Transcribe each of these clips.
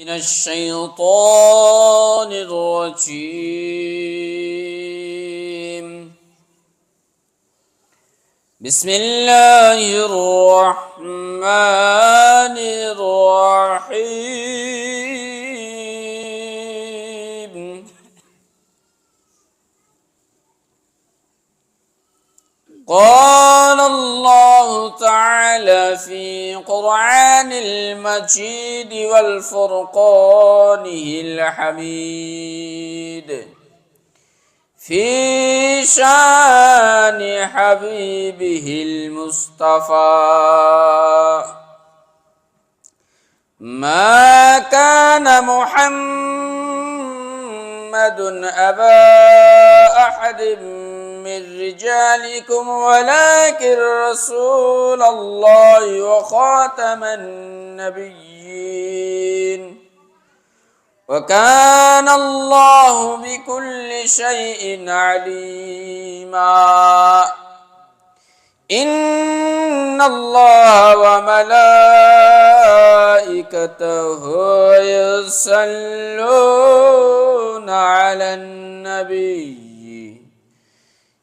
من الشيطان الرجيم. بسم الله الرحمن الرحيم. قال الله تعالى في قرآن المجيد والفرقانه الحميد. في شأن حبيبه المصطفى. ما كان محمد أبا أحد من رجالكم ولكن رسول الله وخاتم النبيين. وكان الله بكل شيء عليما. إن الله وملائكته يصلون على النبي.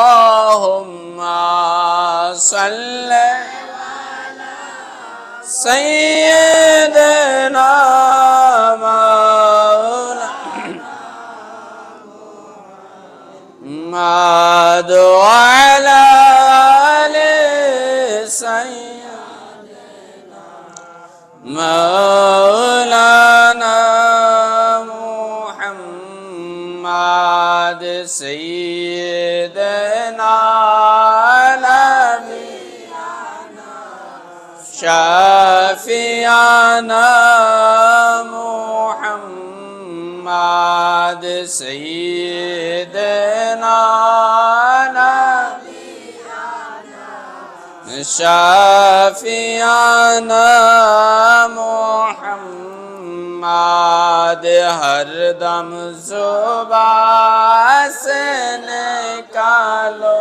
اللهم صل سيدنا محمد وعلى آل سيدنا مولانا محمد سيدنا شافعنا محمد سيدنا شافعنا محمد هر دم زبان نکالو.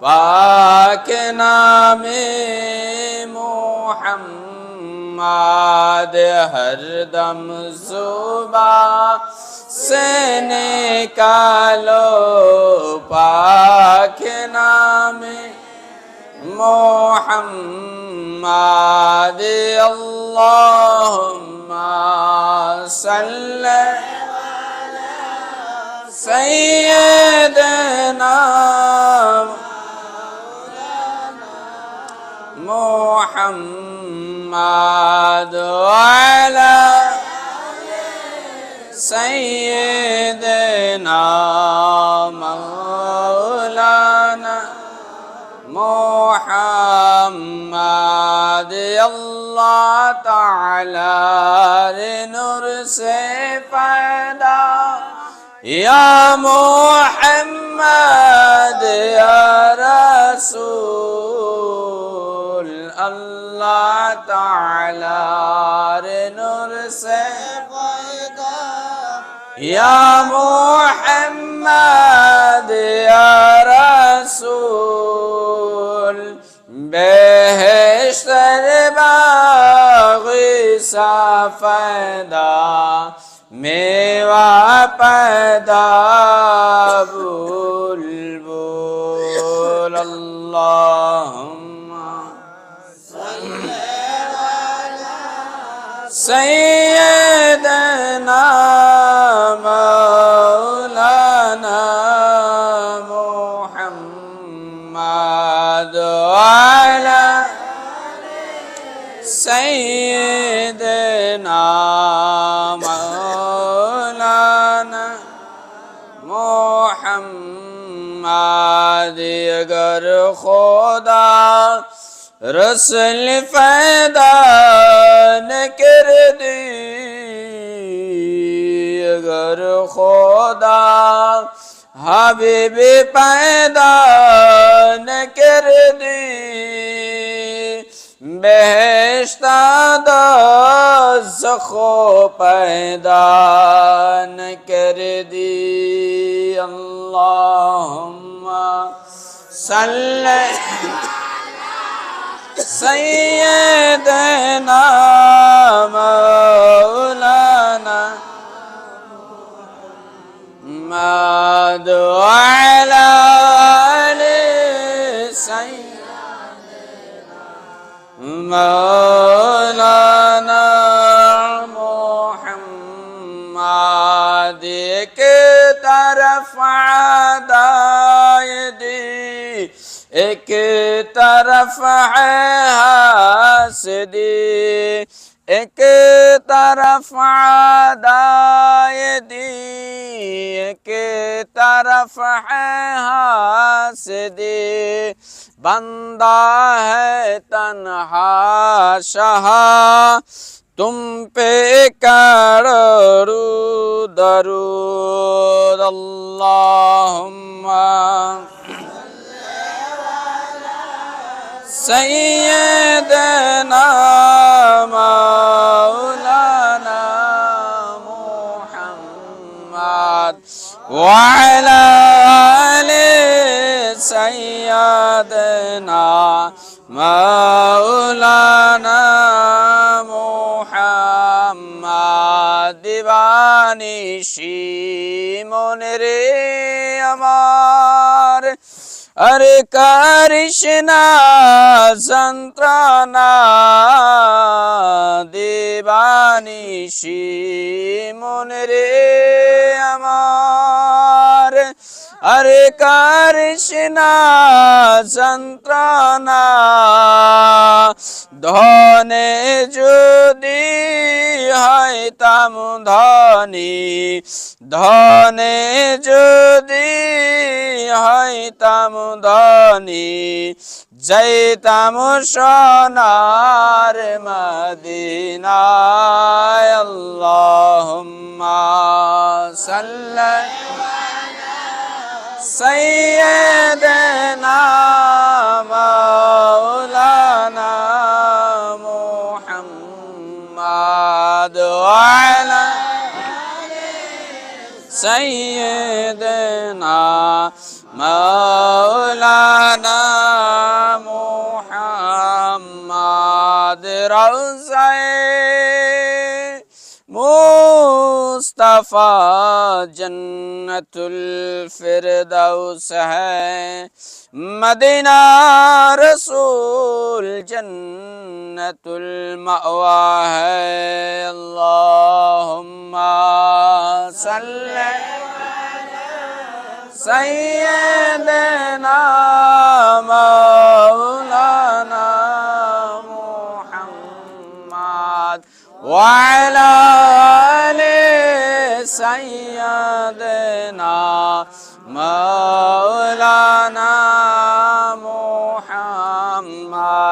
پاک نامی محمد ہر دم صبح سے نکالو پاک نام محمد اللہم صلی سیدنا محمد وعلى سيدنا مولانا محمد. الله تعالى لنور پیدا یا محمد یا رسول تعالی نور سے یا محمد یا رسول بهشتر باغی سفیدا میوه پیدا بلبل سيدنا مولانا محمد وعلى سيدنا مولانا محمد يقر خدا. رسل فیدہ نے کر دی اگر خدا حبیب پیدا نے پیدان کردی بہشتا پیدا زخو کر دی اللہم صلی اللہ سيدنا مولانا ما دو على سيدنا مولانا محمد. طرف عدائدي ایک طرف دی ایک طرف عدائے دی ایک طرف ہے ہاس دی بندہ ہے تنہا شہا تم پہ کرو درود اللہم سیدنا سيدنا مولانا محمد وعلى آل سيدنا مولانا محمد দিবানি মনে রে আমার হরে কৃষ্ণা সন্ত্রনা দেবানিষি মন রে আমার হরে কৃষ্ণা সন্ত্রনা ধনে যদি হয় তাম ধনী ধনে যদি হইতাম ধনী যাইতাম সোনার মদিনায় আল্লাহুম্মা সাল্লাল্লাহু سيدنا مولانا محمد وعلى سيدنا مولانا محمد روزي مصطفى جنة الفردوس ہے مدينة رسول جنة المأوى ہے اللهم صلی سيدنا مولانا محمد وعلى آله سيدنا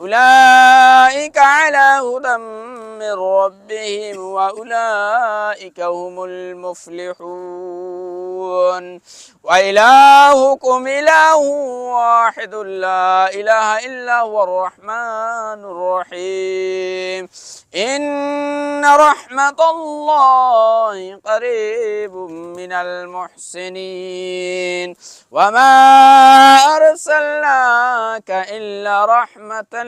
أولئك على هدى من ربهم وأولئك هم المفلحون. وإلهكم إله واحد لا إله إلا هو الرحمن الرحيم. إن رحمة الله قريب من المحسنين. وما أرسلناك إلا رحمة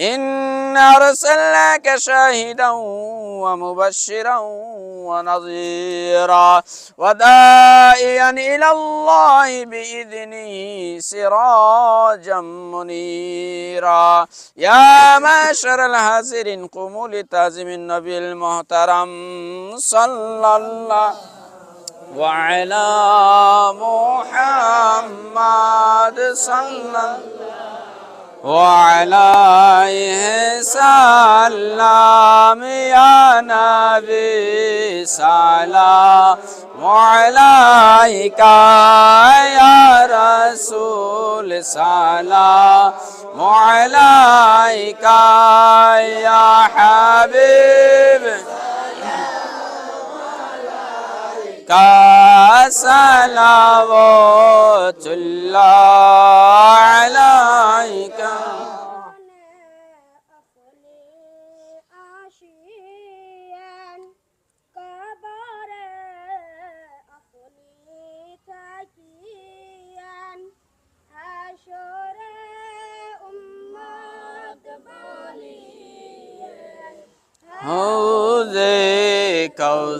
إنا أرسلناك شاهدا ومبشرا ونظيرا ودائيا إلى الله بإذنه سراجا منيرا يا معشر الحاضرين قوموا لتعظيم النبي المحترم صلى الله وعلى محمد صلى الله وعليه سلام يا نبي سلام. عليك يا رسول سلام. عليك يا حبيب صلوات الله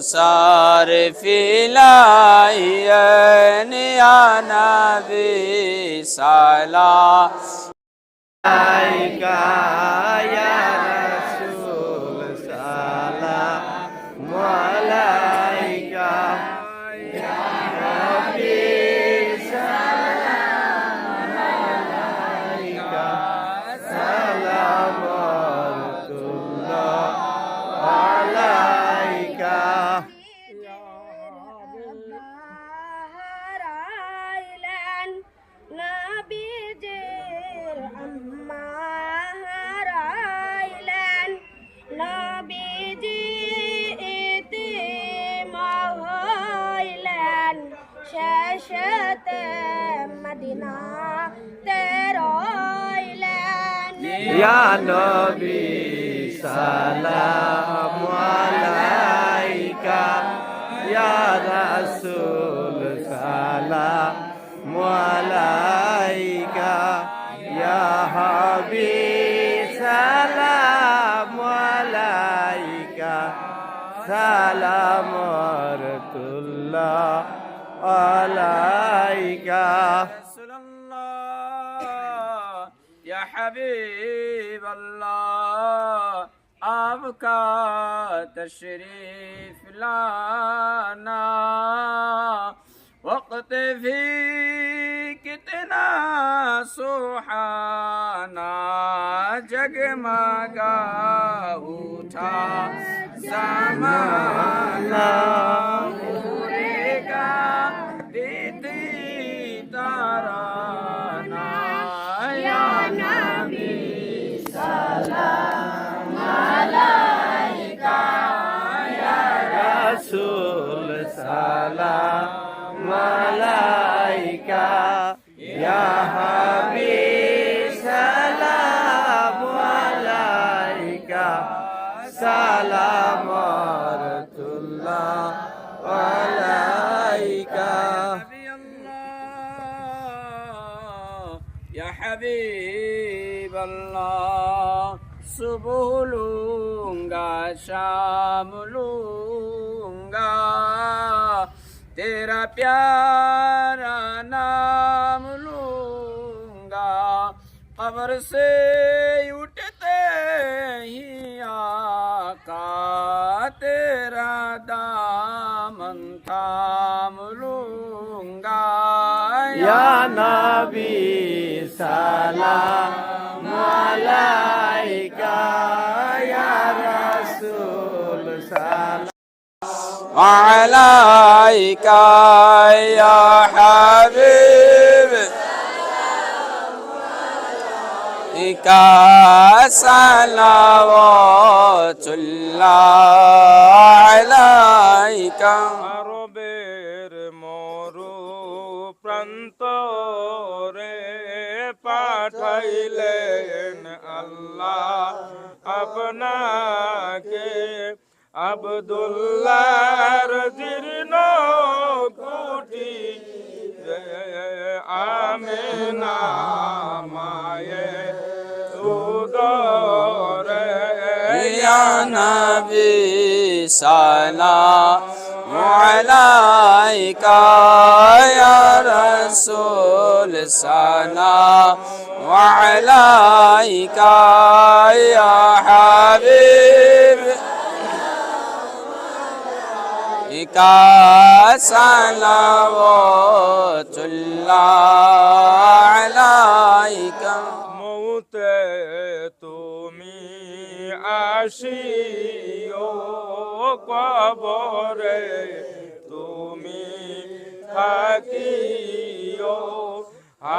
کوثر فلائین یا نبی سلام عليك Ya Nabi salam alaika Ya Rasul salam alaika Ya Habib salam alaika Salam warahmatullahi alaika حبیب اللہ آپ کا تشریف لانا۔ وقت بھی کتنا سوہانا جگمگا اٹھا۔ سامان সালাম আলাইকা ইয়া হাবিব সালাম আলাইকা সালাম রাতুল্লাহ আলাইকা يا حبيب الله तेरा प्यारा नाम लूंगा कबर से उठते ही आका तेरा दामन थाम लूंगा या नबी सलाम अलैका या रसूल وعليك يا حبيب إك صلوات الله عليك আরবের মরু প্রান্তরে পাঠাইলেন আল্লাহ আপনাকে আবদুল্লার জীর্ণ কুটি। আমেনা মায়ে উদরে নবী সালাম আলাইকা ইয়া রাসূল সালাম আলাইকা ইয়া হাবিব। عليك صلوات الله عليك মৌতে তুমি আসিও কবরে তুমি থাকিও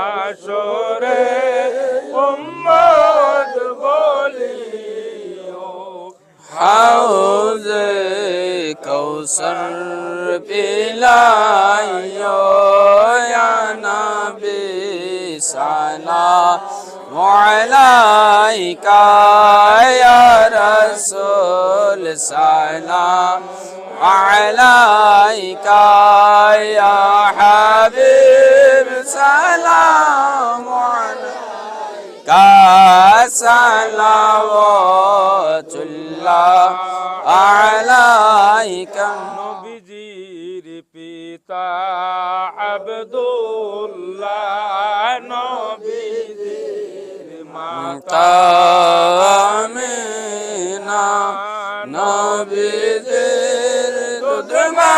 আসরে উম্মত বলিও حوض সর পিলাইও নবী সালাম আলাইকা ইয়া রাসূল সালাম আলাইকা ইয়া হাবিব সালাম আলাইকা সালাম আলাইকা। পিতা আব্দুল্লাহ নবীজির মাতা আমিনা নবীজির দুধমা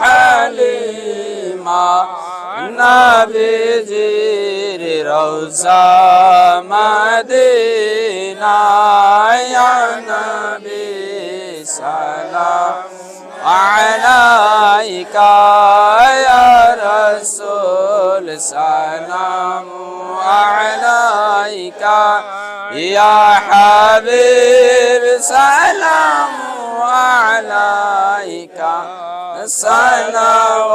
হালিমা নবীজির تیری روزہ مدینہ یا نبی سلام عليك يا رسول سلام عليك يا حبيب سلام عليك صلوات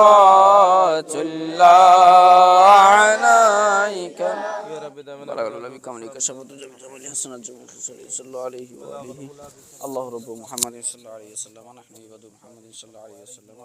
الله بكمالك شفت جميع جمال حسنات جمال صلى الله عليه وآله الله رب محمد صلى الله عليه وسلم. ونحن عباد محمد صلى الله عليه وسلم.